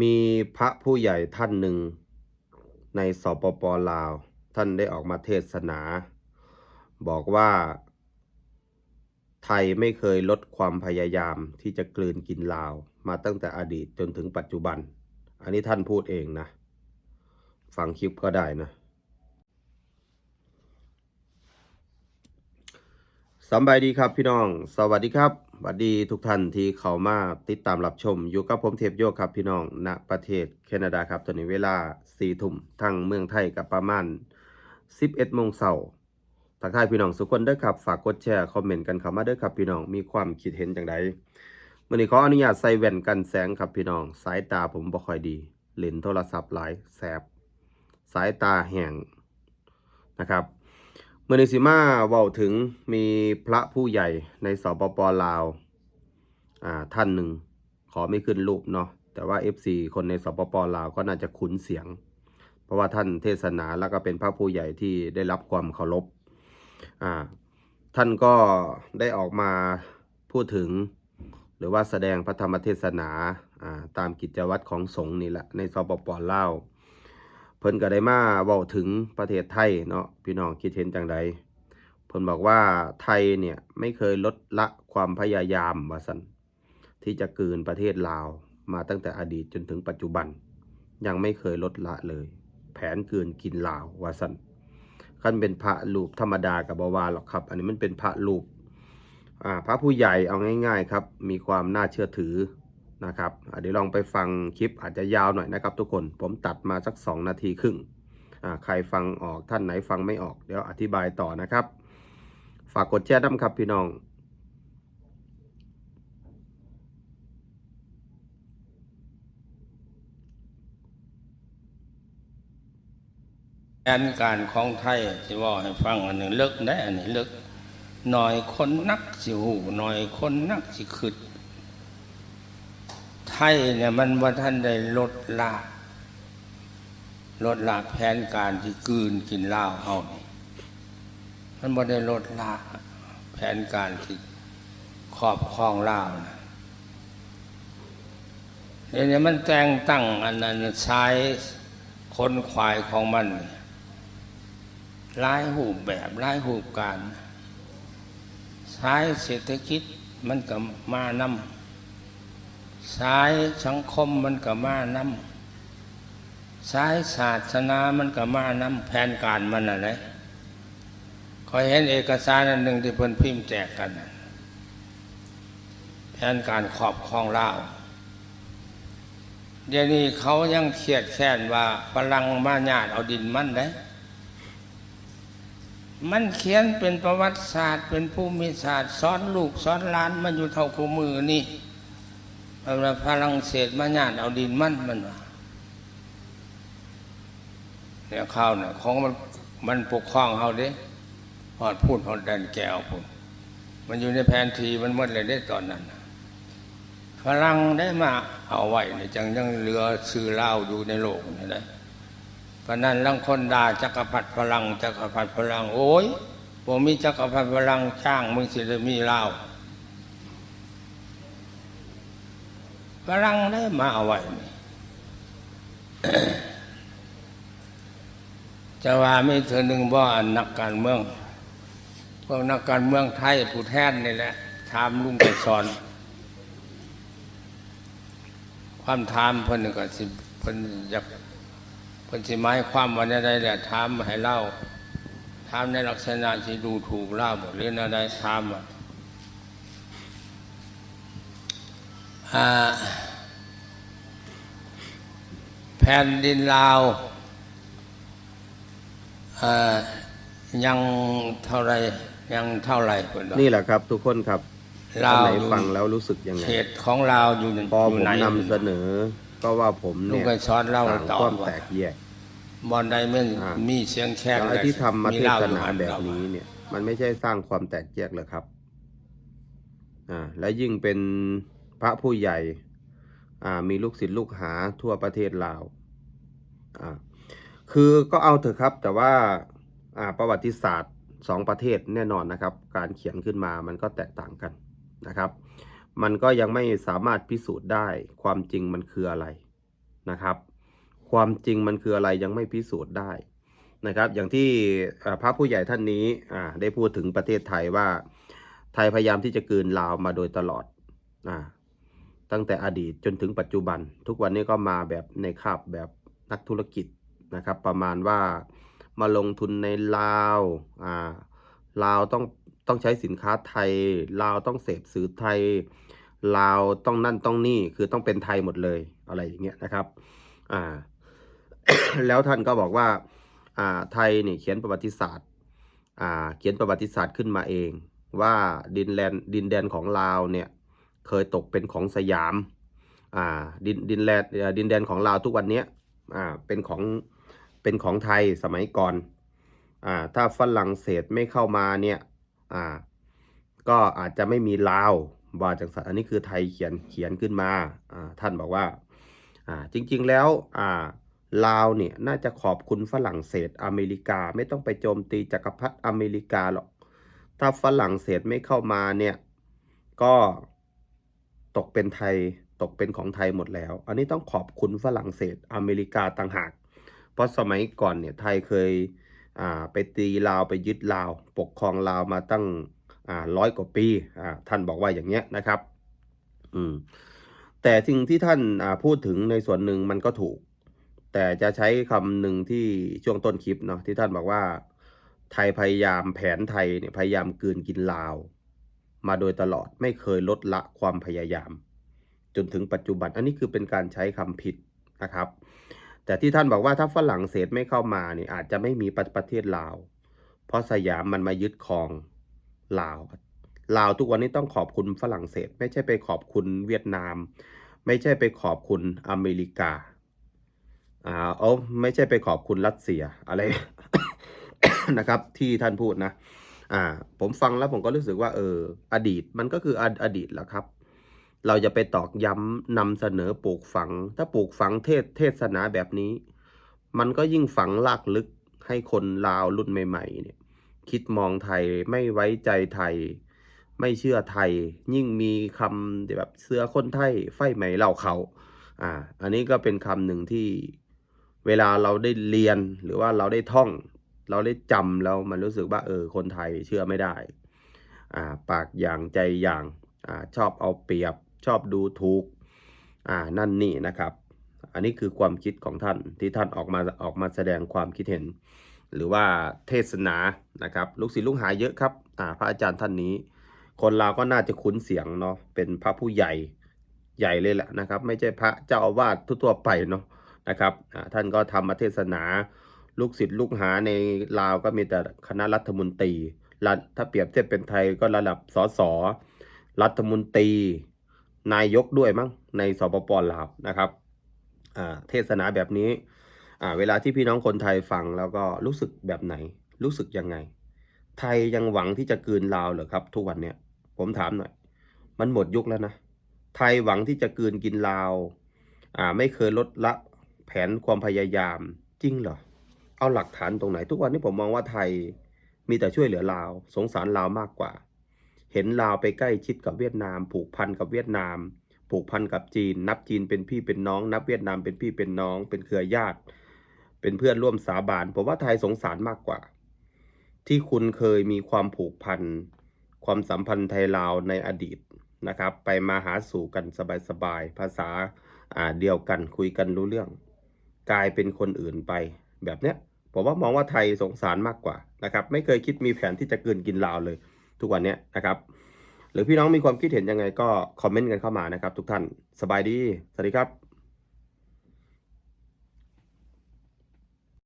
มีพระผู้ใหญ่ท่านหนึ่ง ในสปปลาว ท่านได้ออกมาเทศนา บอกว่า ไทยไม่เคยลดความพยายามที่จะกลืนกินลาว มาตั้งแต่อดีตจนถึงปัจจุบัน อันนี้ท่านพูดเองนะ ฟังคลิปก็ได้นะ สบายดีครับพี่น้อง สวัสดีครับสวัสดีทุกท่านที่เข้ามาติดตามรับชม อยู่กับผมเทพโยกครับพี่น้องณประเทศแคนาดาครับตอนนี้เวลา4ทุ่มทางเมืองไทยกับประมาณ 11โมงเช้าทักทายพี่น้องสุกคนเด้อครับ ฝากกดแชร์คอมเมนต์กันเข้ามาเด้อครับพี่น้องมีความคิดเห็นจังไดมื้อนี้ขออนุญาตใส่แว่นกันแสงครับพี่น้องสายตาผมบ่ค่อยดีเลนโทรศัพท์หลายแสบสายตาแห้งนะครับ มื่อนิสิมาเว้าถึงมีพระผู้ใหญ่ในสปปลาวอ่าท่านหนึ่งขอไม่ขึ้นรูปเนาะแต่ว่า FC คนในสปปลาวก็น่าจะคุ้นเสียง เพราะว่าท่านเทศนาแล้วก็เป็นพระผู้ใหญ่ที่ได้รับความเคารพอ่าท่านก็ได้ออกมาพูดถึง หรือว่าแสดงพระธรรมเทศนาอ่าตามกิจวัตรของสงฆ์นี่แหละในสปปลาว เพิ่นก็ได้มาเว้าถึงประเทศไทยเนาะพี่น้องคิดเห็นจังใดเพิ่นบอกว่าไทยเนี่ยไม่เคยลดละความพยายามว่าซั่นที่จะกืนประเทศลาวมาตั้งแต่อดีตจนถึงปัจจุบัน ยังไม่เคยลดละเลย แผนกืนกินลาวว่าซั่นคันเป็นพระรูปธรรมดากับบ่ว่าหรอกครับ อันนี้มันเป็นพระรูปอ่าพระผู้ใหญ่เอาง่าย ๆ ครับ มีความน่าเชื่อถือ นะครับเดี๋ยวลองไปฟังคลิปอาจจะยาวหน่อยนะครับทุกคนผมตัดมาสัก 2 นาทีครึ่งใครฟังออกท่านไหนฟังไม่ออก เดี๋ยวอธิบายต่อนะครับ ฝากกดแชร์ด้วยครับพี่น้องแผนการของไทยที่ว่าให้ฟังอันหนึ่งเลิกได้อันนี้เลิกหน่อยคนนักสิหูหน่อยคนนักสิขึ้น ไทยเนี่ยมันว่าท่านได้ลดละลดละแผนการที่กืนกินเหล้าเอานี่มันบ่ได้ลดละแผนการที่ครอบครองเหล้านะเดี๋ยวนี้มันแต่งตั้งอันนั้นใช้คนควายของมันนี่หลายหูปแบบหลายหูปการใช้เศรษฐกิจมันก็มานำ ใช้สังคมมันก็มานำใช้ศาสนามันก็มานำแผนการมันอะไรคอยเห็นเอกสารอันหนึ่งที่เพิ่นพิมพ์แจกกัน แผนการครอบครองเล่าวเดี๋ยวนี้เขายังเครียดแค้นว่าพลังมาญาติเอาดินมันได้ มันเขียนเป็นประวัติศาสตร์ เป็นภูมิศาสตร์สอนลูกสอนหลานมันอยู่เท่าคู่มือนี่ เอาละพลังเศษมาญาติเอาดินมั่นมันว่าเนี่ยข้าวเนี่ยของมันมันปกครองเขาเด้หอดพูดหอดแดนแก้วพูดมันอยู่ในแผนทีมันหมดเลยได้ตอนนั้นน่ะฝรั่งได้มาเอาไว้เนี่ยจังยังเหลือซื้อเหล้าอยู่ในโลกนี่นะเพราะนั้นลังคนด่าจักรพรรดิฝรั่งจักรพรรดิฝรั่งโอ้ยผมมีจักรพรรดิฝรั่งจ้างมึงสิได้มีเหล้า ฝรั่งได้มาเอาไว้จะว่าไม่เธอหนึ่งบ่อนนักการเมืองพวกนักการเมืองไทยผู้แทนนี่แหละถามลุงไปสอน ความถามเพิ่นก็สิเพิ่นอยากเพิ่นสิหมายความว่าแนใดแหละถามให้เล่าถามในลักษณะที่ดูถูกเล่าบ่หรือแนวใดถามอะอ่า แผ่นดินลาวอ่ายังเท่าไรยังเท่าไรเพิ่นว่านี่แหละครับ ทุกคนครับลาท่านวไหนอยู่ฟังแล้วรู้สึกยังไงเขตของลาวอยู่พออผยู่มไหนนำเสนอ ก็ว่าผมลุงเนี่ยก็ช้อนเล่าสั่งตอความบว่าแตกแยกบอนใดเมื่ออ่ามีเสียงแค่แล้วไอ้ที่ทำมาเทหล้ศอยู่นาอัแบบเดียวนี้เนี่ย มันไม่ใช่สร้างความแตกแยกเลยครับ อ่า และยิ่งเป็น พระผู้ใหญ่มีลูกศิษย์ลูกหาทั่วประเทศลาวคือก็เอาเถอะครับ แต่ว่าประวัติศาสตร์สองประเทศแน่นอนนะครับ การเขียนขึ้นมามันก็แตกต่างกันนะครับ มันก็ยังไม่สามารถพิสูจน์ได้ความจริงมันคืออะไรนะครับ ความจริงมันคืออะไรยังไม่พิสูจน์ได้นะครับ อย่างที่พระผู้ใหญ่ท่านนี้ได้พูดถึงประเทศไทยว่าไทยพยายามที่จะกืนลาวมาโดยตลอดอ ตั้งแต่อดีตจนถึงปัจจุบัน ทุกวันนี้ก็มาแบบในคาบแบบนักธุรกิจนะครับ ประมาณว่ามาลงทุนในลาวอ่าลาวต้องต้องใช้สินค้าไทย ลาวต้องเสพสื่อไทย ลาวต้องนั่นต้องนี่คือต้องเป็นไทยหมดเลยอะไรอย่างเงี้ยนะครับอ่าแล้วท่านก็บอกว่าอ่าไทยเนี่ยเขียนประวัติศาสตร์อ่าเขียนประวัติศาสตร์ขึ้นมาเอง ว่าดินแดนดินแดนของลาวเนี่ย เคยตกเป็นของสยามอ่าดินดินแดนดินแดนของลาวทุกวันนี้อ่าเป็นของเป็นของไทยสมัยก่อนอ่าถ้าฝรั่งเศสไม่เข้ามาเนี่ยอ่าก็อาจจะไม่มีลาวว่าจังสันอันนี้คือไทยเขียนเขียนขึ้นมาอ่าท่านบอกว่าอ่าจริงๆแล้วอ่าลาวเนี่ยน่าจะขอบคุณฝรั่งเศสอเมริกาไม่ต้องไปโจมตีจักรพรรดิอเมริกาหรอก ถ้าฝรั่งเศสไม่เข้ามาเนี่ยก็ ตกเป็นไทยตกเป็นของไทยหมดแล้ว อันนี้ต้องขอบคุณฝรั่งเศสอเมริกาต่างหาก เพราะสมัยก่อนเนี่ยไทยเคยไปตีลาวไปยึดลาว ปกครองลาวมาตั้งร้อยกว่าปีท่านบอกว่าอย่างเงี้ยนะครับอืมแต่สิ่งที่ท่านพูดถึงในส่วนหนึ่งมันก็ถูก แต่จะใช้คำหนึ่งที่ช่วงต้นคลิปเนาะที่ท่านบอกว่าไทยพยายามแผนไทยเนี่ยพยายามกืนกินลาว มาโดยตลอดไม่เคยลดละความพยายาม จนถึงปัจจุบันอันนี้คือเป็นการใช้คำผิดนะครับ แต่ที่ท่านบอกว่าถ้าฝรั่งเศสไม่เข้ามาเนี่ยอาจจะไม่มีประประเทศลาว เพราะสยามมันมายึดครองลาวลาวทุกวันนี้ต้องขอบคุณฝรั่งเศส ไม่ใช่ไปขอบคุณเวียดนาม ไม่ใช่ไปขอบคุณอเมริกาอ่าเอาไม่ใช่ไปขอบคุณรัสเซียอะไรนะครับที่ท่านพูดนะ อ่า ผมฟังแล้วผมก็รู้สึกว่า เออ อดีตมันก็คือออดีตแหละครับ เราจะไปตอกย้ำนำเสนอปลูกฝัง ถ้าปลูกฝังเทศเทศนาแบบนี้ มันก็ยิ่งฝังลากลึกให้คนลาวรุ่นใหม่ ๆ เนี่ย คิดมองไทยไม่ไว้ใจไทย ไม่เชื่อไทย ยิ่งมีคำแบบเสือคนไทยไฟไหมเล่าเขา อ่า อันนี้ก็เป็นคำหนึ่งที่เวลาเราได้เรียนหรือว่าเราได้ท่อง เราได้จำแล้วมันรู้สึกว่าเออคนไทยเชื่อไม่ได้อ่าปากอย่างใจอย่างอ่าชอบเอาเปรียบชอบดูถูกอ่านั่นนี่นะครับ อันนี้คือความคิดของท่านที่ท่านออกมาออกมาแสดงความคิดเห็น หรือว่าเทศนานะครับ ลูกศิษย์ลูกหาเยอะครับอ่าพระอาจารย์ท่านนี้ คนเราก็น่าจะคุ้นเสียงเนาะเป็นพระผู้ใหญ่ใหญ่เลยแหละนะครับ ไม่ใช่พระเจ้าอาวาสทั่วๆไปเนาะนะครับอ่าท่านก็ทำมาเทศนา ลูกศิษย์ลูกหาในลาวก็มีแต่คณะรัฐมนตรีรัฐถ้าเปรียบเทียบเป็นไทยก็ระดับสสรัฐมนตรี นายกด้วยมั้งในสปปลาวนะครับเทศนาแบบนี้เวลาที่พี่น้องคนไทยฟังแล้วก็รู้สึกแบบไหน รู้สึกยังไง ไทยยังหวังที่จะกืนลาวเหรอครับ ทุกวันเนี้ยผมถามหน่อย มันหมดยุคแล้วนะ ไทยหวังที่จะกืนกินลาวอ่าไม่เคยลดละแผนความพยายามจริงเหรอ เอาหลักฐานตรงไหน ทุกวันนี้ผมมองว่าไทยมีแต่ช่วยเหลือลาว สงสารลาวมากกว่า เห็นลาวไปใกล้ชิดกับเวียดนาม ผูกพันกับเวียดนาม ผูกพันกับจีน นับจีนเป็นพี่เป็นน้อง นับเวียดนามเป็นพี่เป็นน้อง เป็นเครือญาติ เป็นเพื่อนร่วมสาบานผมว่าไทยสงสารมากกว่า ที่คุณเคยมีความผูกพันความสัมพันธ์ไทยลาวในอดีตนะครับ ไปมาหาสู่กันสบายๆภาษาอ่าเดียวกันคุยกันรู้เรื่อง กลายเป็นคนอื่นไปแบบเนี้ย ผมว่ามองว่าไทยสงสารมากกว่านะครับ ไม่เคยคิดมีแผนที่จะกินกินลาวเลย ทุกวันนี้นะครับ หรือพี่น้องมีความคิดเห็นยังไงก็คอมเมนต์กันเข้ามานะครับ ทุกท่านสบายดี สวัสดีครับ